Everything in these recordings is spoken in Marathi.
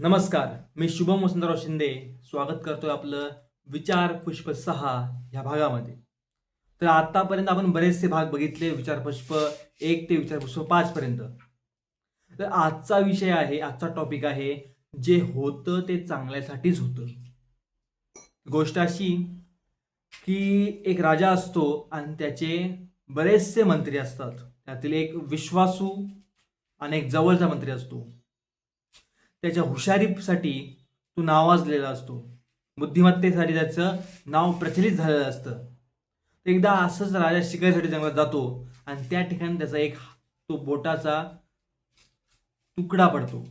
नमस्कार मी शुभम वसंतराव शिंदे. स्वागत करतोय आपलं विचार पुष्प सहा ह्या भागामध्ये. तर आतापर्यंत आपण बरेचसे भाग बघितले विचार पुष्प एक ते विचार पुष्प पाच पर्यंत. तर आजचा विषय आहे आजचा टॉपिक आहे जे होतं ते चांगल्यासाठीच होतं. गोष्ट अशी की एक राजा असतो आणि त्याचे बरेचसे मंत्री असतात. त्यातील एक विश्वासू आणि एक जवळचा मंत्री असतो. त्याच्या हुशारीसाठी तो नावाजलेला असतो. बुद्धिमत्तेसाठी त्याचं नाव प्रचलित झालेलं असतं. एकदा असंच राजा शिकायसाठी जंगलात जातो आणि त्या ठिकाणी त्याचा एक तो बोटाचा तुकडा पडतो.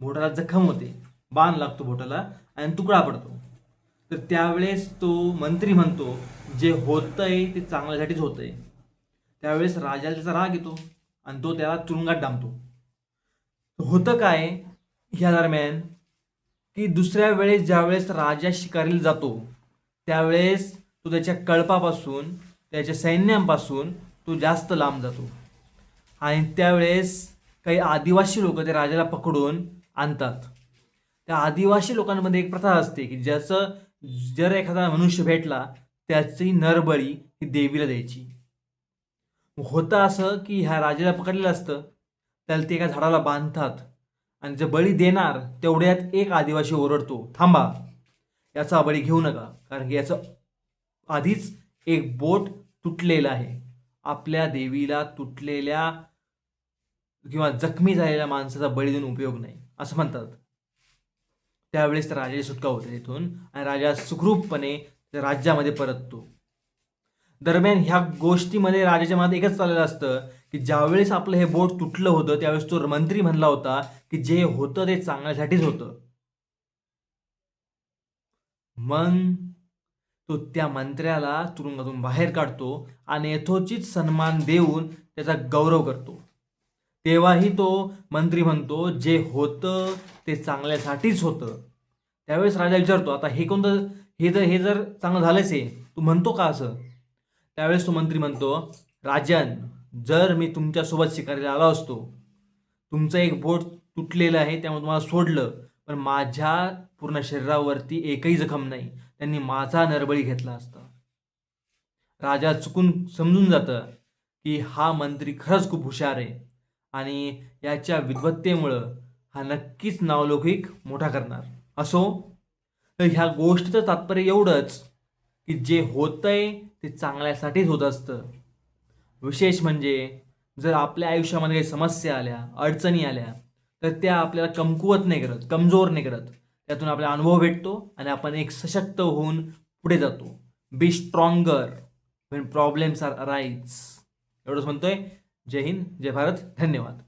बोटाला जखम होते. बाण लागतो बोटाला आणि तुकडा पडतो. तर त्यावेळेस तो मंत्री म्हणतो जे होतंय ते चांगल्यासाठीच होतंय. त्यावेळेस राजाला त्याचा राग येतो आणि तो त्याला तुरुंगात डांबतो. होतं काय? ह्या दरम्यान की दुसऱ्या वेळेस ज्यावेळेस राजा शिकारीला जातो त्यावेळेस तो त्याच्या कळपापासून त्याच्या सैन्यापासून तो जास्त लांब जातो. आणि त्यावेळेस काही आदिवासी लोक त्या राजाला पकडून आणतात. त्या आदिवासी लोकांमध्ये एक प्रथा असते की ज्याचं जर एखादा मनुष्य भेटला त्याची नरबळी ही देवीला द्यायची. होतं असं की ह्या राजाला पकडलेलं असतं त्याला ते एका झाडाला बांधतात. आणि जे बळी देणार तेवढ्यात एक आदिवासी ओरडतो थांबा याचा बळी घेऊ नका कारण की याचं आधीच एक बोट तुटलेलं आहे. आपल्या देवीला तुटलेल्या किंवा जखमी झालेल्या माणसाचा बळी देऊन उपयोग नाही. असं म्हणतात. त्यावेळेस राजाची सुटका होते तिथून आणि राजा सुखरूपपणे राज्यामध्ये परततो. दरम्यान ह्या गोष्टीमध्ये राजाच्या मनात एकच चाललेलं असतं की ज्यावेळेस आपलं हे बोट तुटलं होतं त्यावेळेस तो मंत्री म्हणला होता की जे होतं ते चांगल्यासाठीच होतं. मग तो त्या मंत्र्याला तुरुंगातून बाहेर काढतो आणि यथोचित सन्मान देऊन त्याचा गौरव करतो. तेव्हाही तो मंत्री म्हणतो जे होतं ते चांगल्यासाठीच होतं. त्यावेळेस राजा विचारतो आता हे कोणतं हे जर हे जर चांगलं झालंच आहे तू म्हणतो का असं? त्यावेळेस तो मंत्री म्हणतो राजन जर मी तुमच्यासोबत शिकारीला आलो असतो तुमचं एक बोट तुटलेलं आहे त्यामुळे तुम्हाला सोडलं पण माझ्या पूर्ण शरीरावरती एकही जखम नाही. त्यांनी माझा नरबळी घेतला असता. राजा चुकून समजून जातं की हा मंत्री खरंच खूप हुशार आहे आणि याच्या विद्वत्तेमुळं हा नक्कीच नावलौकिक मोठा करणार. असो? तर ह्या गोष्टीचं तात्पर्य एवढंच की जे होतंय ते चांगल्यासाठीच होत असतं. विशेष म्हणजे जर आपल्या आयुष्यामध्ये काही समस्या आल्या अडचणी आल्या तर त्या आपल्याला कमकुवत नाही करत कमजोर नाही करत. त्यातून आपल्याला अनुभव भेटतो आणि आपण एक सशक्त होऊन पुढे जातो. Be stronger when problems are arise एवढंच म्हणतोय. जय हिंद जय भारत. धन्यवाद.